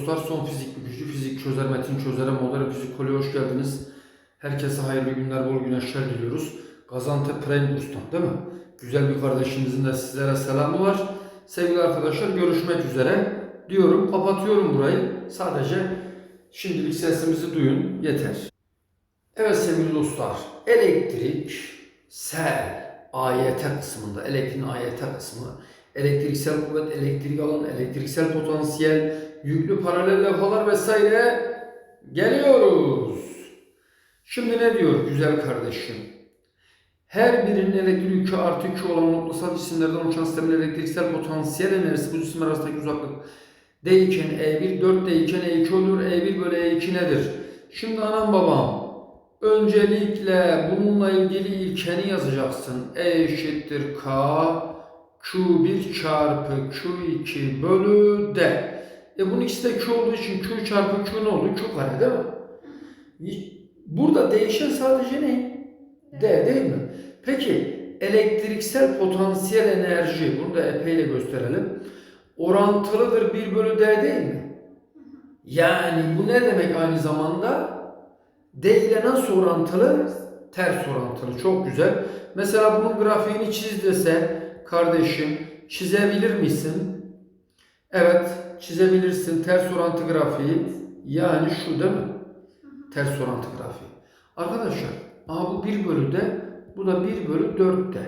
Dostlar son fizik gücü, fizik çözer, metin çözere, modern fizikoloji hoş geldiniz. Herkese hayırlı günler, bol güneşler diliyoruz. Gaziantep Prime Burs'tan değil mi? Güzel bir kardeşimizin de sizlere selamı var. Sevgili arkadaşlar görüşmek üzere diyorum. Kapatıyorum burayı. Sadece şimdilik sesimizi duyun. Yeter. Evet sevgili dostlar. Elektrik, sel, AYT kısmında, elektriğin AYT kısmı, elektriksel kuvvet, elektrik alan, elektriksel potansiyel, yüklü paralel levhalar vesaire geliyoruz. Şimdi ne diyor güzel kardeşim? Her birinin elektrik yükü artı yükü olan noktasal cisimlerden oluşan sistemin elektriksel potansiyel enerjisi bu cisimler arasındaki uzaklık D iken E1, 4 D iken E2 olur. E1 bölü E2 nedir? Şimdi anam babam öncelikle bununla ilgili ilkeni yazacaksın. E eşittir K Q1 çarpı Q2 bölü D. E bunun ikisi de Q olduğu için Q çarpı Q ne oldu? Q kare değil mi? Burada değişen sadece ne? D değil mi? Peki elektriksel potansiyel enerji, bunu da epeyle gösterelim. Orantılıdır 1 bölü D değil mi? Yani bu ne demek aynı zamanda? D ile nasıl orantılı? Ters orantılı. Çok güzel. Mesela bunun grafiğini çiz dese kardeşim çizebilir misin? Evet çizebilirsin ters orantı grafiği. Yani şu değil mi? Ters orantı grafiği. Arkadaşlar aha bu 1 bölü D bu da 1 bölü 4 D.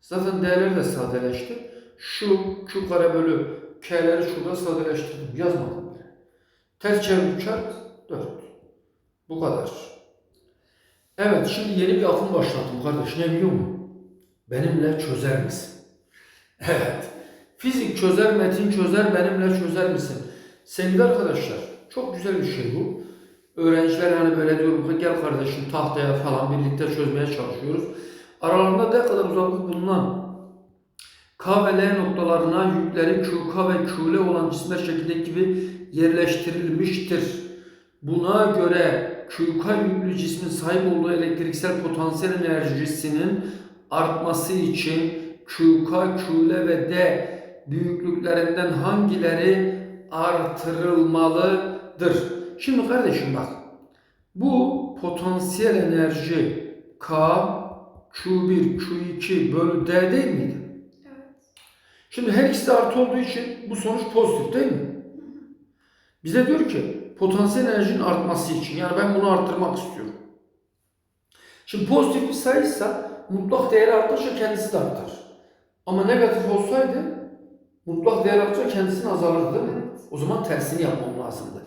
Zaten D'ler de sadeleşti. Şu Q kare bölü K'leri şurada sadeleştirdim. Yazmadım bile. Ters çevir çarp 4. Bu kadar. Evet şimdi yeni bir akım başlattım kardeş. Ne biliyor musun? Benimle çözer misin? Evet. Fizik çözer, metin çözer, benimle çözer misin? Sevgili arkadaşlar, çok güzel bir şey bu. Öğrenciler hani böyle diyorum gel kardeşim tahtaya falan birlikte çözmeye çalışıyoruz. Aralarında ne kadar uzaklık bulunan K ve L noktalarına yükleri QK ve QL olan cisimler şekildeki gibi yerleştirilmiştir. Buna göre QK yüklü cismin sahip olduğu elektriksel potansiyel enerjisinin artması için QK, QL ve D büyüklüklerinden hangileri artırılmalıdır? Şimdi kardeşim bak. Bu potansiyel enerji K, Q1, Q2 bölü D değil miydi? Evet. Şimdi her ikisi artı olduğu için bu sonuç pozitif değil mi? Bize diyor ki potansiyel enerjinin artması için yani ben bunu arttırmak istiyorum. Şimdi pozitif bir sayıysa mutlak değeri arttıkça kendisi de artar. Ama negatif olsaydı mutlak değer arttıkça kendisini azalırdı değil mi? Evet. O zaman tersini yapmam lazımdı.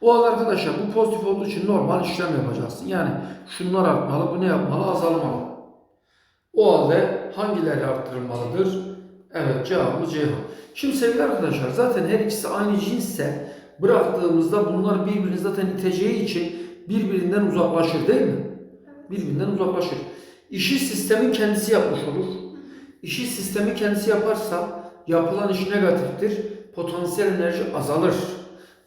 O halde arkadaşlar bu pozitif olduğu için normal işlem yapacaksın. Yani şunlar artmalı, bu ne yapmalı? Azalmalı. O halde hangileri arttırılmalıdır? Evet cevabımız Ceyhan. Şimdi sevgili arkadaşlar zaten her ikisi aynı cinsse bıraktığımızda bunlar birbirini zaten iteceği için birbirinden uzaklaşır değil mi? Birbirinden uzaklaşır. İşi sistemin kendisi yapmış olur. İşi sistemi kendisi yaparsa yapılan iş negatiftir. Potansiyel enerji azalır.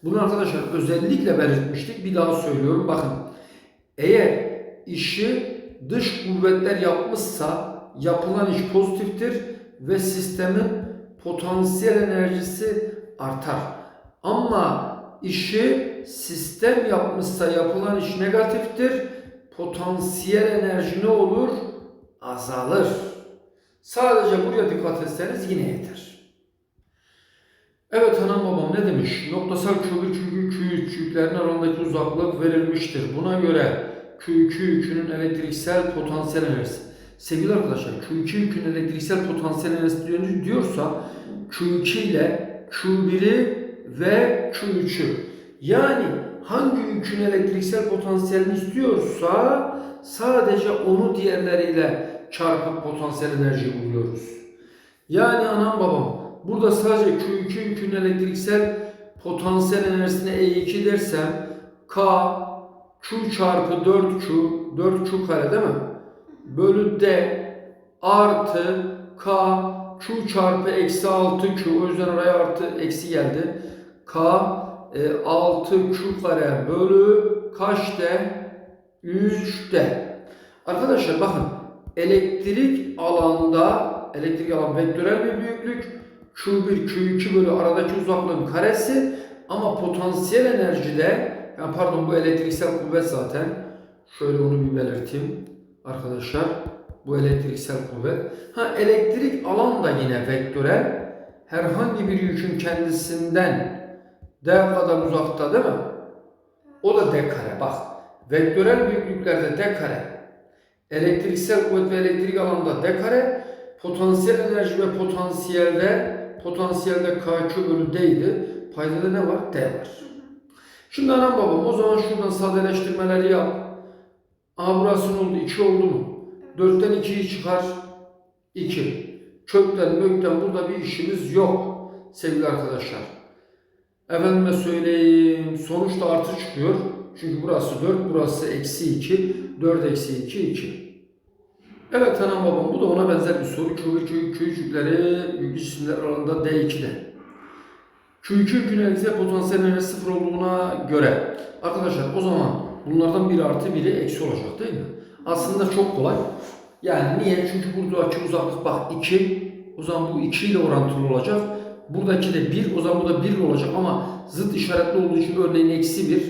Bunu arkadaşlar özellikle belirtmiştik. Bir daha söylüyorum. Bakın. Eğer işi dış kuvvetler yapmışsa yapılan iş pozitiftir ve sistemin potansiyel enerjisi artar. Ama işi sistem yapmışsa yapılan iş negatiftir. Potansiyel enerji ne olur? Azalır. Sadece buraya dikkat etseniz yine yeter. Evet anam babam ne demiş? Noktasal Q1 Q2 Q3 yüklerin arasındaki uzaklık verilmiştir. Buna göre Q2 yükünün elektriksel potansiyel enerjisi. Sevgili arkadaşlar Q2 yükünün elektriksel potansiyel enerjisi diyor- diyorsa Q2 ile Q1'i ve Q3'ü yani hangi yükün elektriksel potansiyelini istiyorsa sadece onu diğerleriyle çarpıp potansiyel enerji buluyoruz. Yani anam babam burada sadece Q2 yükün elektriksel potansiyel enerjisine E2 dersem K Q çarpı 4Q 4Q kare değil mi? Bölü D artı K Q çarpı eksi 6Q o yüzden oraya artı eksi geldi. K e, 6Q kare bölü kaç D? 3D. Arkadaşlar bakın elektrik alanda elektrik alan vektörel bir büyüklük Q1 Q2 bölü aradaki uzaklığın karesi Ama potansiyel enerjide, yani pardon bu elektriksel kuvvet zaten. Şöyle onu bir belirteyim arkadaşlar. Bu elektriksel kuvvet. Ha elektrik alan da yine vektörel. Herhangi bir yükün kendisinden d kadar uzakta değil mi? O da d kare. Bak vektörel büyüklüklerde d kare. Elektriksel kuvvet ve elektrik alanda d kare. Potansiyel enerji ve potansiyelde potansiyelde K2 bölü D'ydi. Payda da ne var? D var. Şimdi anam babam o zaman şuradan sadeleştirmeleri yap. A burası ne oldu? 2 oldu mu? 4'ten 2'yi çıkar. 2. Kökten mökten burada bir işimiz yok sevgili arkadaşlar. Efendime söyleyeyim sonuçta artı çıkıyor. Çünkü burası 4, burası eksi 2. 4 eksi 2, 2. Evet anam babam bu da ona benzer bir soru. Q, Q, Q yükleri yüklü cisimler aralığında D2'de. Q2 yükün elektrik potansiyel enerji sıfır olduğuna göre arkadaşlar o zaman bunlardan biri artı biri eksi olacak değil mi? Aslında çok kolay. Yani niye? Çünkü buradaki uzaklık bak 2. O zaman bu 2 ile orantılı olacak. Buradaki de 1. O zaman bu da 1 olacak ama zıt işaretli olduğu için örneğin eksi 1.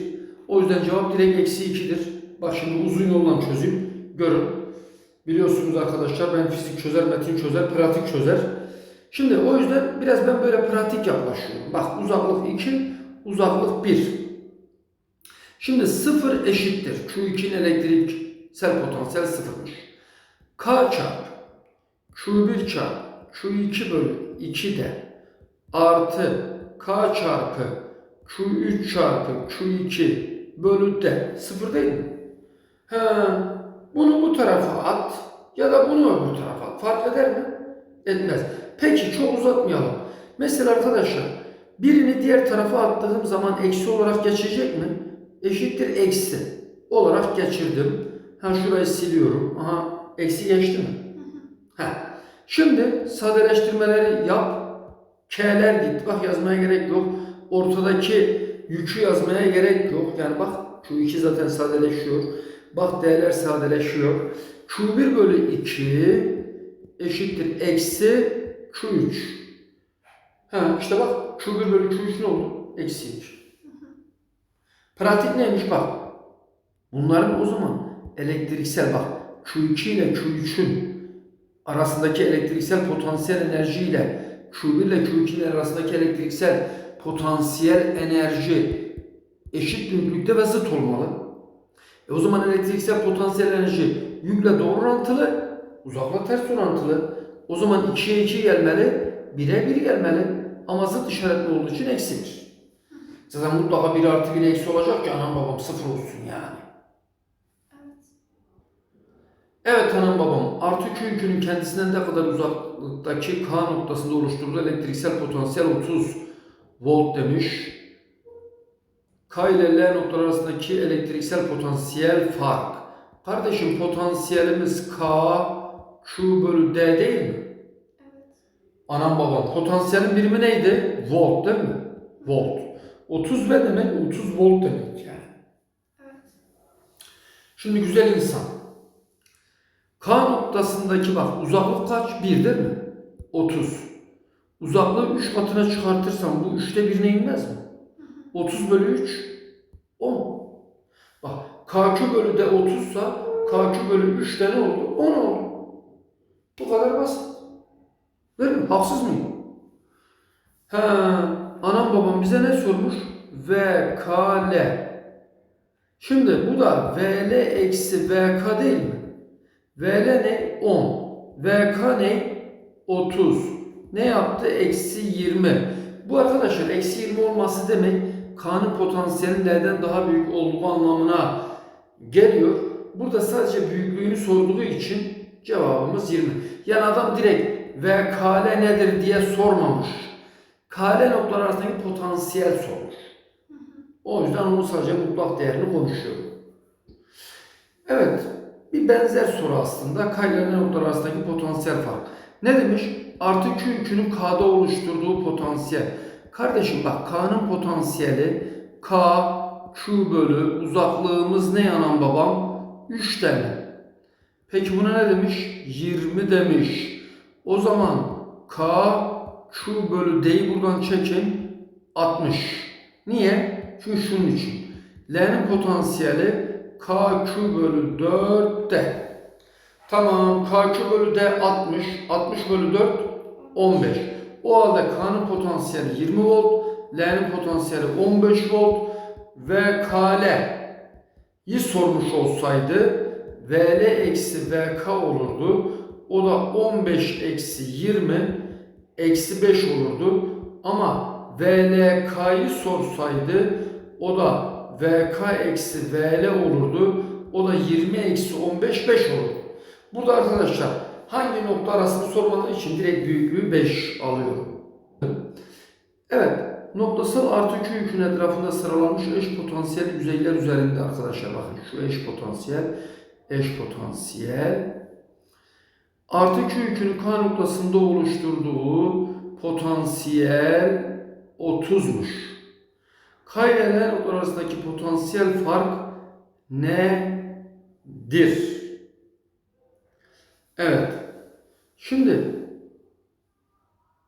O yüzden cevap direkt eksi 2'dir. Bak şimdi uzun yoldan çözeyim. Görün. Biliyorsunuz arkadaşlar ben fizik çözer, metin çözer, pratik çözer. Şimdi o yüzden biraz ben böyle pratik yaklaşıyorum. Bak uzaklık 2, uzaklık 1. Şimdi 0 eşittir. Q2'nin elektriksel potansiyel sıfırmış. K çarp Q1 çarp Q2 bölü 2 de artı K çarpı Q3 çarpı Q2 bölü D sıfır değil mi? He, bunu bu tarafa at ya da bunu öbür tarafa at. Fark eder mi? Etmez. Peki çok uzatmayalım. Mesela arkadaşlar birini diğer tarafa attığım zaman eksi olarak geçecek mi? Eşittir eksi olarak geçirdim. Ha şurayı siliyorum. Aha eksi geçti mi? Ha. Şimdi sadeleştirmeleri yap. K'ler gitti. Bak yazmaya gerek yok. Ortadaki yükü yazmaya gerek yok. Yani bak Q2 zaten sadeleşiyor. Bak D'ler sadeleşiyor. Q1 bölü 2 eşittir eksi Q3. Ha işte bak Q1 bölü Q3 ne oldu? Eksi 2. Pratik neymiş bak. Bunların o zaman elektriksel bak Q2 ile Q3'ün arasındaki elektriksel potansiyel enerji ile Q1 ile Q2'nin arasındaki elektriksel potansiyel enerji eşit büyüklükte ve zıt olmalı. E o zaman elektriksel potansiyel enerji yükle doğru orantılı, uzakla ters orantılı. O zaman 2'ye 2 gelmeli, 1'e 1 gelmeli. Ama zıt işaretli olduğu için eksi 1. Zaten mutlaka 1 artı 1 eksi olacak ki anam babam sıfır olsun yani. Evet anam babam artı Q yükünün kendisinden ne kadar uzaklıktaki K noktasında oluşturduğu elektriksel potansiyel 30 volt demiş. K ile L noktaları arasındaki elektriksel potansiyel fark. Kardeşim potansiyelimiz K Q bölü D değil mi? Anam babam potansiyelin birimi neydi? Volt değil mi? Volt. 30 ne demek? 30 volt demek yani. Şimdi güzel insan. K noktasındaki bak uzaklık kaç? 1 değil mi? 30. Uzaklığı 3 katına çıkartırsam bu 3'te 1'ine inmez mi? 30 bölü 3 10. Bak KQ bölü D 30 sa KQ bölü 3 de ne oldu? 10 oldu. Bu kadar basit. Değil mi? Haksız mıyım? He, anam babam bize ne sormuş? VKL. Şimdi bu da VL eksi VK değil mi? VL ne? 10. VK ne? 30. Ne yaptı? Eksi 20. Bu arkadaşlar eksi 20 olması demek K'nın potansiyelin L'den daha büyük olduğu anlamına geliyor. Burada sadece büyüklüğünü sorduğu için cevabımız 20. Yani adam direkt VKL nedir diye sormamış. KL noktalar arasındaki potansiyel sormuş. O yüzden onun sadece mutlak değerini konuşuyorum. Evet, bir benzer soru aslında. K ile noktalar arasındaki potansiyel fark. Ne demiş? Artı Q yükünün K'da oluşturduğu potansiyel. Kardeşim bak K'nın potansiyeli K, Q bölü uzaklığımız ne yanan babam? 3 tane. Peki buna ne demiş? 20 demiş. O zaman K, Q bölü D'yi buradan çekin. 60. Niye? Çünkü şunun için. L'nin potansiyeli KQ bölü 4D. Tamam KQ bölü D 60. 60 bölü 4 15. O halde K'nın potansiyeli 20 volt. L'nin potansiyeli 15 volt. Ve KL'yi sormuş olsaydı VL eksi VK olurdu. O da 15 eksi 20 eksi 5 olurdu. Ama VLK'yı sorsaydı o da VK eksi VL olurdu. O da 20 eksi 15 5 olurdu. Burada arkadaşlar hangi nokta arasını sormadığı için direkt büyüklüğü 5 alıyorum. Evet, noktasal artı Q yükün etrafında sıralanmış eş potansiyel yüzeyler üzerinde arkadaşlar bakın şu eş potansiyel, eş potansiyel artı Q yükünün K noktasında oluşturduğu potansiyel 30'muş. K ile L arasındaki potansiyel fark nedir? Evet. Şimdi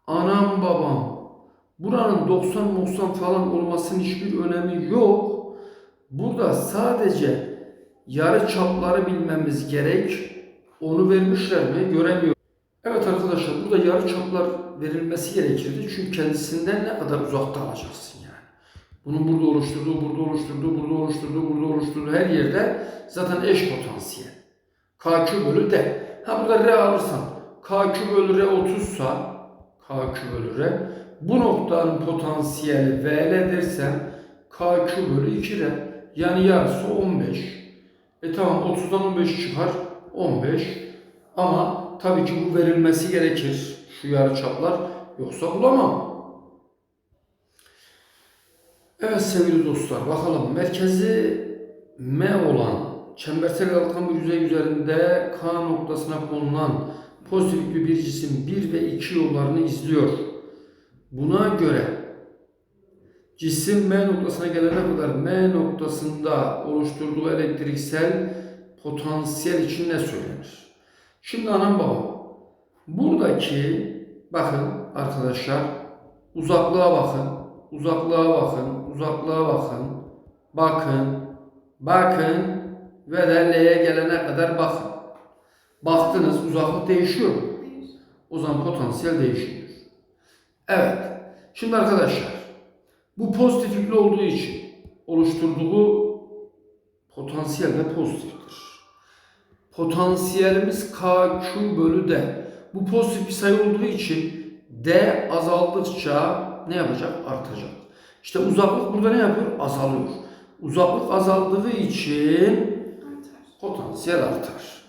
anam babam buranın 90-90 falan olmasının hiçbir önemi yok. Burada sadece yarı çapları bilmemiz gerek. Onu vermişler mi? Göremiyorum. Evet arkadaşlar burada yarı çaplar verilmesi gerekirdi. Çünkü kendisinden ne kadar uzakta alacaksın yani. Bunun burada oluşturduğu, burada oluşturduğu, burada oluşturduğu, burada oluşturduğu her yerde zaten eş potansiyel. KQ bölü D. Ha burada R alırsan KQ bölü R 30 sa KQ bölü R bu noktanın potansiyeli VL dersem KQ bölü 2 R yani yarısı 15. E tamam 30'dan 15 çıkar 15 ama tabii ki bu verilmesi gerekir şu yarıçaplar yoksa bulamam. Evet sevgili dostlar bakalım merkezi M olan çembersel yalıtkan bir yüzey üzerinde K noktasına konulan pozitif bir cisim 1 ve 2 yollarını izliyor. Buna göre cisim M noktasına gelene kadar M noktasında oluşturduğu elektriksel potansiyel için ne söylenir? Şimdi anam babam buradaki bakın arkadaşlar uzaklığa bakın, uzaklığa bakın, uzaklığa bakın, bakın, bakın ve L'ye gelene kadar bakın. Baktınız uzaklık değişiyor mu? O zaman potansiyel değişmiyor. Evet. Şimdi arkadaşlar bu pozitif yüklü olduğu için oluşturduğu potansiyel de pozitiftir. Potansiyelimiz KQ bölü D. Bu pozitif bir sayı olduğu için D azaldıkça ne yapacak? Artacak. İşte uzaklık burada ne yapıyor? Azalıyor. Uzaklık azaldığı için. Potansiyel artar.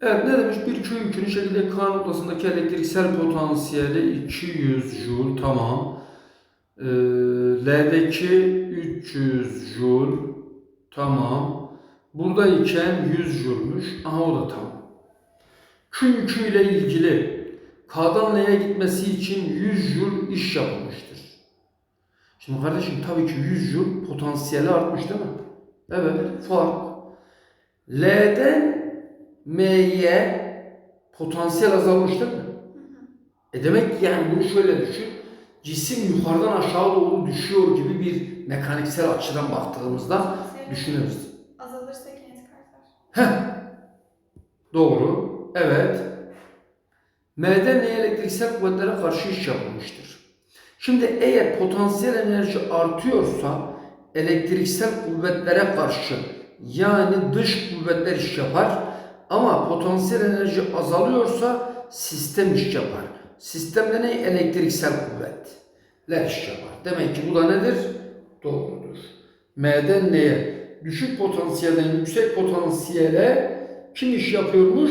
Evet ne demiş? Bir Q yükünün şekilde K noktasındaki elektriksel potansiyeli 200 Joule tamam. Ee, L'deki 300 Joule tamam. Buradayken 100 Joule'muş. Aha o da tamam. Q yükü ile ilgili K'dan L'ye gitmesi için 100 Joule iş yapılmıştır. Şimdi kardeşim tabii ki 100 Joule potansiyeli artmış değil mi? Evet fark. L'den M'ye potansiyel azalmış değil mi? E demek ki yani bunu şöyle düşün. Cisim yukarıdan aşağı doğru düşüyor gibi bir mekaniksel açıdan baktığımızda düşünürüz. Azalırsa kinetik artar. Heh. Doğru. Evet. M'den N'ye elektriksel kuvvetlere karşı iş yapılmıştır. Şimdi eğer potansiyel enerji artıyorsa elektriksel kuvvetlere karşı yani dış kuvvetler iş yapar ama potansiyel enerji azalıyorsa sistem iş yapar. Sistemde ne? Elektriksel kuvvetler iş yapar. Demek ki bu da nedir? Doğrudur. M'den N'ye düşük potansiyelden yüksek potansiyele kim iş yapıyormuş?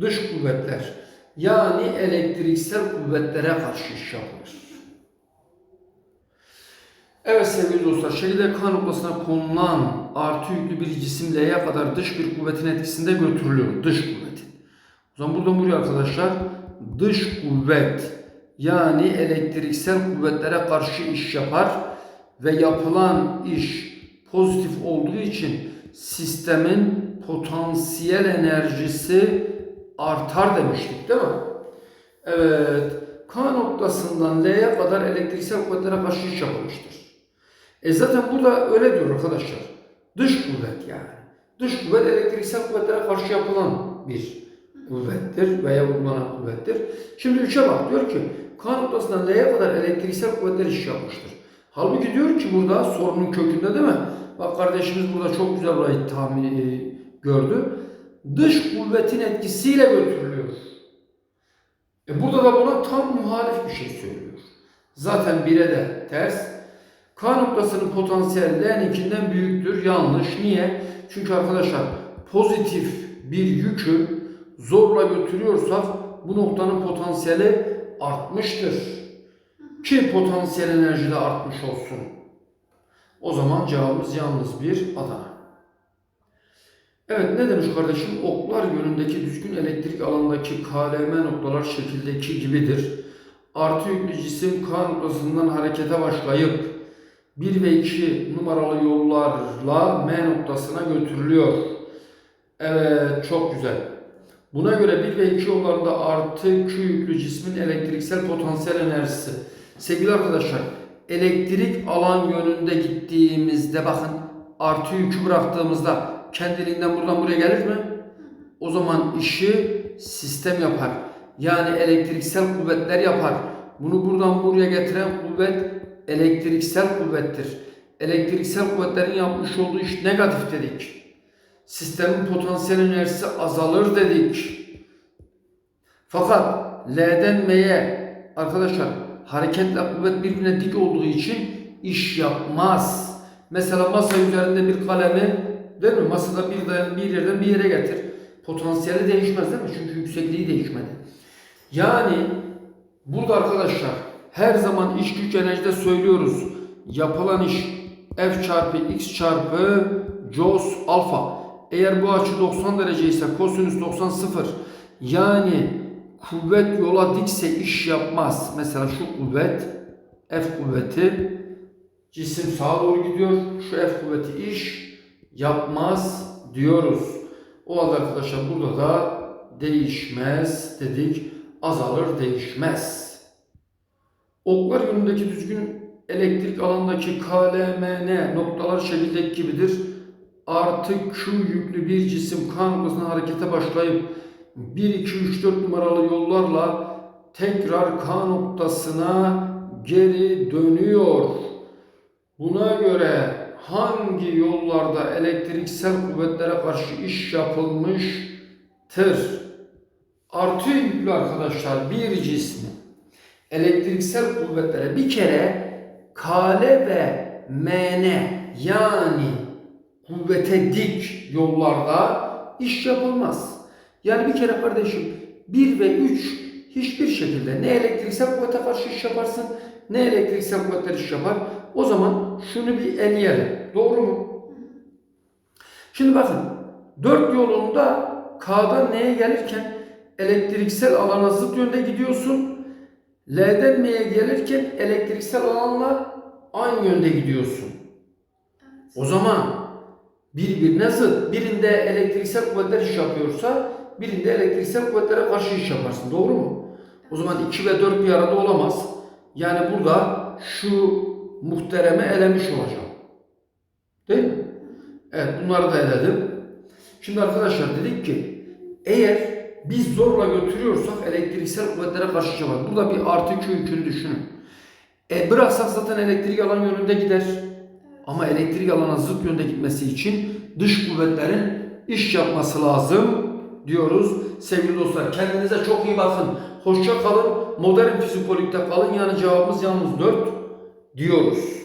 Dış kuvvetler. Yani elektriksel kuvvetlere karşı iş yapılır. Evet sevgili dostlar, şekilde K noktasına konulan artı yüklü bir cisim L'ye kadar dış bir kuvvetin etkisinde götürülüyor. Dış kuvvetin. O zaman buradan buraya arkadaşlar dış kuvvet yani elektriksel kuvvetlere karşı iş yapar ve yapılan iş pozitif olduğu için sistemin potansiyel enerjisi artar demiştik değil mi? Evet. K noktasından L'ye kadar elektriksel kuvvetlere karşı iş yapılmıştır. E zaten burada öyle diyor arkadaşlar. Dış kuvvet yani. Dış kuvvet elektriksel kuvvetlere karşı yapılan bir kuvvettir veya uygulanan kuvvettir. Şimdi 3'e bak diyor ki K noktasından L'ye kadar elektriksel kuvvetler iş yapmıştır. Halbuki diyor ki burada sorunun kökünde değil mi? Bak kardeşimiz burada çok güzel burayı tahmin e, gördü. Dış kuvvetin etkisiyle götürülüyor. E burada da buna tam muhalif bir şey söylüyor. Zaten 1'e de ters. K noktasının potansiyeli L'ninkinden büyüktür. Yanlış. Niye? Çünkü arkadaşlar pozitif bir yükü zorla götürüyorsak bu noktanın potansiyeli artmıştır. Ki potansiyel enerji de artmış olsun. O zaman cevabımız yalnız bir Adana. Evet ne demiş kardeşim? Oklar yönündeki düzgün elektrik alandaki KLM noktalar şekildeki gibidir. Artı yüklü cisim K noktasından harekete başlayıp 1 ve 2 numaralı yollarla M noktasına götürülüyor. Evet çok güzel. Buna göre 1 ve 2 yollarında artı Q yüklü cismin elektriksel potansiyel enerjisi. Sevgili arkadaşlar elektrik alan yönünde gittiğimizde bakın artı yükü bıraktığımızda kendiliğinden buradan buraya gelir mi? O zaman işi sistem yapar. Yani elektriksel kuvvetler yapar. Bunu buradan buraya getiren kuvvet elektriksel kuvvettir. Elektriksel kuvvetlerin yapmış olduğu iş negatif dedik. Sistemin potansiyel enerjisi azalır dedik. Fakat L'den M'ye arkadaşlar hareketle kuvvet birbirine dik olduğu için iş yapmaz. Mesela masa üzerinde bir kalemi değil mi? Masada bir, bir yerden bir yere getir. Potansiyeli değişmez değil mi? Çünkü yüksekliği değişmedi. Yani burada arkadaşlar her zaman iş güç enerjide söylüyoruz. Yapılan iş F çarpı X çarpı cos alfa. Eğer bu açı 90 derece ise kosinüs 90 sıfır. Yani kuvvet yola dikse iş yapmaz. Mesela şu kuvvet F kuvveti cisim sağa doğru gidiyor. Şu F kuvveti iş yapmaz diyoruz. O halde arkadaşlar burada da değişmez dedik. Azalır değişmez. Oklar yönündeki düzgün elektrik alandaki KLMN noktalar şekildeki gibidir. Artı Q yüklü bir cisim K noktasına harekete başlayıp 1, 2, 3, 4 numaralı yollarla tekrar K noktasına geri dönüyor. Buna göre hangi yollarda elektriksel kuvvetlere karşı iş yapılmıştır? Artı yüklü arkadaşlar bir cismi elektriksel kuvvetlere bir kere KL ve MN yani kuvvete dik yollarda iş yapılmaz. Yani bir kere kardeşim 1 ve 3 hiçbir şekilde ne elektriksel kuvvete karşı iş yaparsın ne elektriksel kuvvetler iş yapar. O zaman şunu bir eleyelim. Doğru mu? Şimdi bakın dört yolunda K'dan N'ye gelirken elektriksel alana zıt yönde gidiyorsun. L'den M'ye gelirken elektriksel alanla aynı yönde gidiyorsun. O zaman birbirine zıt. Birinde elektriksel kuvvetler iş yapıyorsa birinde elektriksel kuvvetlere karşı iş yaparsın. Doğru mu? O zaman 2 ve 4 bir arada olamaz. Yani burada şu muhtereme elemiş olacağım. Değil mi? Evet bunları da eledim. Şimdi arkadaşlar dedik ki eğer biz zorla götürüyorsak elektriksel kuvvetlere karşı iş yapar. Burada bir artı Q yükünü düşünün. E bıraksak zaten elektrik alan yönünde gider. Ama elektrik alana zıt yönde gitmesi için dış kuvvetlerin iş yapması lazım diyoruz. Sevgili dostlar kendinize çok iyi bakın. Hoşça kalın. Modern fizikologide kalın. Yani cevabımız yalnız 4 diyoruz.